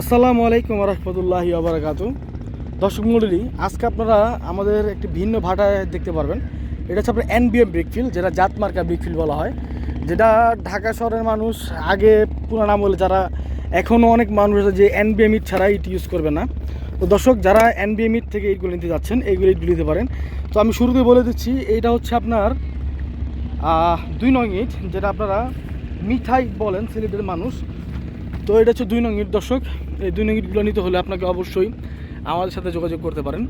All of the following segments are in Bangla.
আসসালামু আলাইকুম রহমতুল্লাহি আবরাকাত দর্শক মন্ডলী, আজকে আপনারা আমাদের একটি ভিন্ন ভাটায় দেখতে পারবেন। এটা হচ্ছে আপনার এনবিএম ব্রিকফিল যেটা জাত মার্কা ব্রিকফিল বলা হয়। যেটা ঢাকা শহরের মানুষ আগে পুরো নাম বলে যারা এখনও অনেক মানুষ আছে যে এনবিএম ইট ছাড়া ইট ইউজ করবে না। তো দর্শক, যারা এনবিএম ইট থেকে ইটগুলো নিতে যাচ্ছেন এইগুলো ইটগুলো নিতে পারেন। তো আমি শুরুতে বলে দিচ্ছি, এইটা হচ্ছে আপনার দুই নং ইট, যেটা আপনারা মিঠাই বলেন, সিলেটের মানুষ। তো এটা হচ্ছে দুই নং ইট দর্শক। এই দুই নং ইটগুলো নিতে হলে আপনাকে অবশ্যই আমাদের সাথে যোগাযোগ করতে পারেন।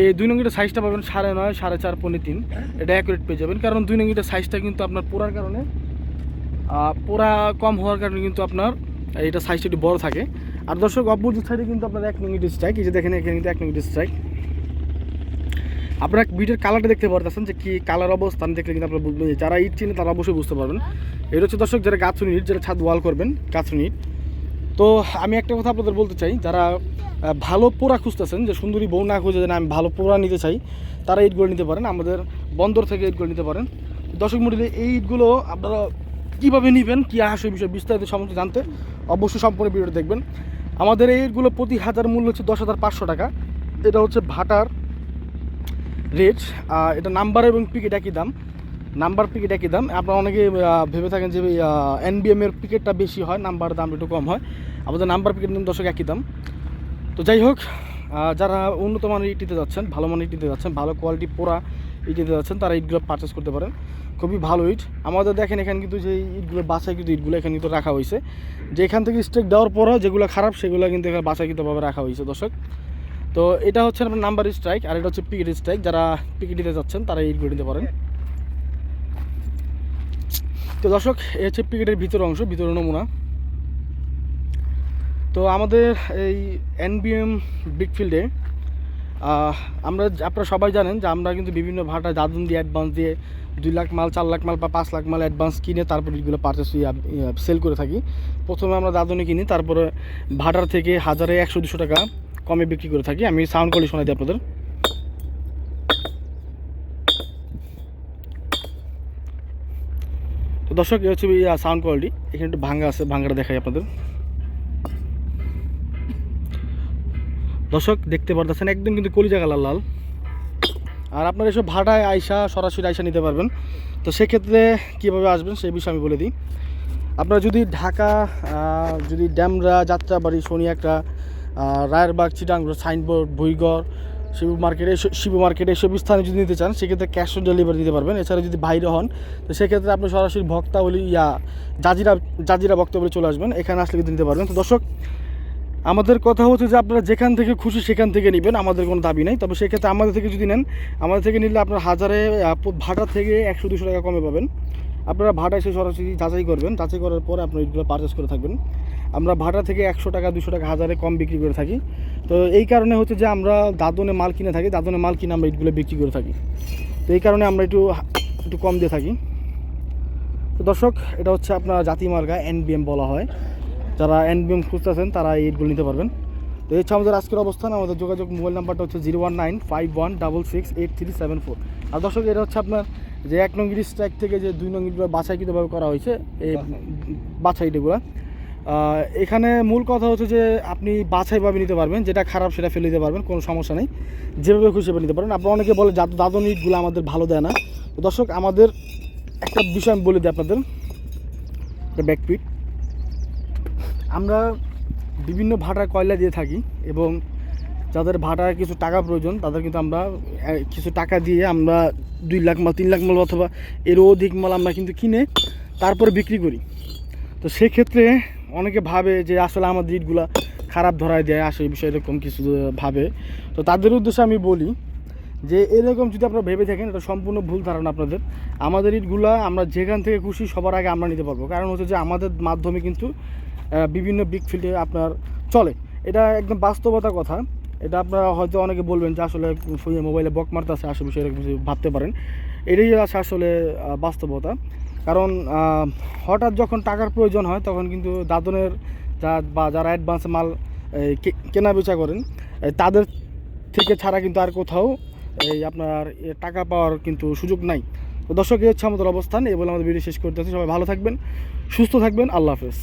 এই দুই নং ইটের সাইজটা পাবেন সাড়ে নয়, সাড়ে চার, পৌনে তিন। এটা অ্যাকুরেট পেয়ে যাবেন। কারণ দুই নং ইটের সাইজটা কিন্তু আপনার পোড়ার কারণে পোড়া কম হওয়ার কারণে কিন্তু আপনার এটা সাইজটা একটু বড় থাকে। আর দর্শক অপোজিট সাইডে কিন্তু আপনার এক নং ইটের স্ট্রাইক এই যে দেখেন, এখানে কিন্তু এক নং ইটের স্ট্রাইক আপনারা বিটের কালারটা দেখতে পারতেছেন যে কী কালার অবস্থান দেখলে কিন্তু আপনারা বুঝবেন যারা ইট চিনে তারা অবশ্যই বুঝতে পারবেন। এটা হচ্ছে দর্শক, যারা গাছুনি ইট, যারা ছাদ ওয়াল করবেন গাছুনি ইট। তো আমি একটা কথা আপনাদের বলতে চাই, যারা ভালো পোড়া খুঁজতেছেন, যে সুন্দরী বউ না খুঁজে যে না আমি ভালো পোড়া নিতে চাই, তারা ইটগুলো নিতে পারেন, আমাদের বন্দর থেকে ইটগুলো নিতে পারেন। দর্শক মন্ডলী, এই ইটগুলো আপনারা কীভাবে নেবেন, কী আসে বিষয় বিস্তারিত সম্বন্ধে জানতে অবশ্যই সম্পূর্ণ ভিডিওটা দেখবেন। আমাদের এই ইটগুলো প্রতি হাজার মূল্য হচ্ছে দশ হাজার পাঁচশো টাকা। এটা হচ্ছে ভাটার রেট এটা নাম্বার এবং পিকেট একই দাম। নাম্বার পিকেট একই দাম। আপনারা অনেকে ভেবে থাকেন যে এনবিএম এর পিকেটটা বেশি হয়, নাম্বার দাম একটু কম হয়। আমাদের নাম্বার পিকেট দাম দশক একই দাম। তো যাই হোক যারা উন্নত মানের ইটিতে যাচ্ছেন, ভালো মানের ইটিতে যাচ্ছেন, ভালো কোয়ালিটি পোড়া ইটিতে যাচ্ছেন, তারা ইটগুলো পারচেস করতে পারেন। খুবই ভালো ইট। আমাদের দেখেন এখানে কিন্তু যে ইটগুলো বাছাই কিন্তু ইটগুলো এখানে কিন্তু রাখা হয়েছে। যে এখান থেকে স্টেক দেওয়ার পরও যেগুলো খারাপ, সেগুলো কিন্তু এখানে বাছাইকৃতভাবে রাখা হয়েছে দর্শক। তো এটা হচ্ছে আপনার নাম্বার স্ট্রাইক আর এটা হচ্ছে পিকেট স্ট্রাইক যারা পিকেটিতে যাচ্ছেন, তারা এইগুলো নিতে পারেন। তো দর্শক, এ হচ্ছে পিকেটের ভিতর অংশ ভিতরের নমুনা। তো আমাদের এই এনবিএম বিগফিল্ডে আমরা আপনারা সবাই জানেন যে আমরা কিন্তু বিভিন্ন ভাটা দাদুন দিয়ে অ্যাডভান্স দিয়ে দুই লাখ মাল, চার লাখ মাল বা পাঁচ লাখ মাল অ্যাডভান্স কিনে তারপর এগুলো পারচেস সেল করে থাকি। প্রথমে আমরা দাদুনে কিনি, তারপরে ভাটার থেকে হাজারে একশো দুশো টাকা কমে বিক্রি করে থাকি। আমি সাউন্ড কোয়ালিটি শোনাই দিই আপনাদের। তো দর্শক এই হচ্ছে সাউন্ড কোয়ালিটি এখানে একটু ভাঙ্গা আছে ভাঙ্গাটা দেখাই আপনাদের। দর্শক দেখতে পারতেছেন একদম কিন্তু কলিজা কালার লাল। লাল আর আপনার এসব ভাড়ায় আইসা সরাসরি আইসা নিতে পারবেন। তো সেক্ষেত্রে কীভাবে আসবেন সেই বিষয়ে আমি বলে দিই। আপনারা যদি ঢাকা যদি ড্যামরা যাত্রাবাড়ি আহ, রায়েরবাগ চিটাংর সাইনবোর্ড ভুইগড় শিবু মার্কেটে শিবু মার্কেটে এসব স্থানে যদি নিতে চান, সেক্ষেত্রে ক্যাশ অন ডেলিভারি দিতে পারবেন। এছাড়া যদি বাইরে হন, তো সেক্ষেত্রে আপনি সরাসরি বলি, ইয়া, জাজিরা জাজিরা ভক্তা বলে চলে আসবেন। এখানে আসলে কিন্তু নিতে পারবেন। তো দর্শক, আমাদের কথা হচ্ছে যে আপনারা যেখান থেকে খুশি সেখান থেকে নেবেন, আমাদের কোনো দাবি নেই। তবে সেক্ষেত্রে আমাদের থেকে যদি নেন, আমাদের থেকে নিলে আপনার হাজারে ভাড়া থেকে একশো, দুশো টাকা কমে পাবেন। আপনারা ভাড়া এসে সরাসরি যাচাই করবেন। যাচাই করার পরে আপনার এগুলো পারচেস করে থাকবেন। আমরা ভাড়া থেকে একশো টাকা দুশো টাকা হাজারে কম বিক্রি করে থাকি। তো এই কারণে হচ্ছে যে আমরা দাদনে মাল কিনে থাকি দাদনে মাল কিনে আমরা এগুলো বিক্রি করে থাকি। তো এই কারণে আমরা একটু একটু কম দিয়ে থাকি। তো দর্শক এটা হচ্ছে আপনার জাতি মার্কা এনবিএম বলা হয়। যারা এনবিএম খুঁজতেছেন তারা এই ইটগুলো নিতে পারবেন। তো এই হচ্ছে আমাদের আজকের অবস্থান। আমাদের যোগাযোগ মোবাইল নাম্বারটা হচ্ছে zero one nine five one double six eight three seven four. আর দর্শক এটা হচ্ছে আপনার যে এক নং স্ট্রাইক থেকে যে দুই নং ইটগুলো বাছাইকৃতভাবে করা হয়েছে এই বাছাইটগুলো এখানে মূল কথা হচ্ছে যে আপনি বাছাইভাবে নিতে পারবেন, যেটা খারাপ সেটা ফেলে দিতে পারবেন, কোনো সমস্যা নেই। যেভাবে খুশি সেভাবে নিতে পারবেন আপনারা অনেকে বলে দাদন ইটগুলো আমাদের ভালো দেয় না। তো দর্শক, আমাদের একটা বিষয় আমি বলে দিই আপনাদের। একটা ব্যাকপিট আমরা বিভিন্ন ভাটার কয়লা দিয়ে থাকি এবং যাদের ভাটার কিছু টাকা প্রয়োজন, তাদের কিন্তু আমরা কিছু টাকা দিয়ে আমরা দুই লাখ মাল, তিন লাখ মাল অথবা এরও অধিক মাল আমরা কিন্তু কিনে তারপরে বিক্রি করি। তো সেক্ষেত্রে অনেকে ভাবে যে আসলে আমাদের ইটগুলা খারাপ ধরায় দেয় আসে এই বিষয়ে এরকম কিছু ভাবে। তো তাদের উদ্দেশ্যে আমি বলি যে, এরকম যদি আপনারা ভেবে থাকেন, এটা সম্পূর্ণ ভুল ধারণা আপনাদের। আমাদের ইটগুলা আমরা যেখান থেকে খুশি সবার আগে আমরা নিতে পারব। কারণ হচ্ছে যে, আমাদের মাধ্যমে কিন্তু বিভিন্ন বিগ ফিল্ডে আপনার চলে। এটা একদম বাস্তবতা কথা। এটা আপনারা হয়তো অনেকে বলবেন যে, আসলে মোবাইলে বক মারতেছে, আসলে বিষয়ে কিছু ভাবতে পারেন। এটাই আছে আসলে বাস্তবতা। কারণ হঠাৎ যখন টাকার প্রয়োজন হয়, তখন কিন্তু দাদনের যা বা যারা অ্যাডভান্স মাল কেনা বেচা করেন তাদের থেকে ছাড়া কিন্তু আর কোথাও এই আপনার টাকা পাওয়ার কিন্তু সুযোগ নাই। তো দর্শক, এই হচ্ছে আমাদের অবস্থান। এই বলে আমাদের ভিডিও শেষ করতে সবাই ভালো থাকবেন, সুস্থ থাকবেন। আল্লাহ হাফেজ।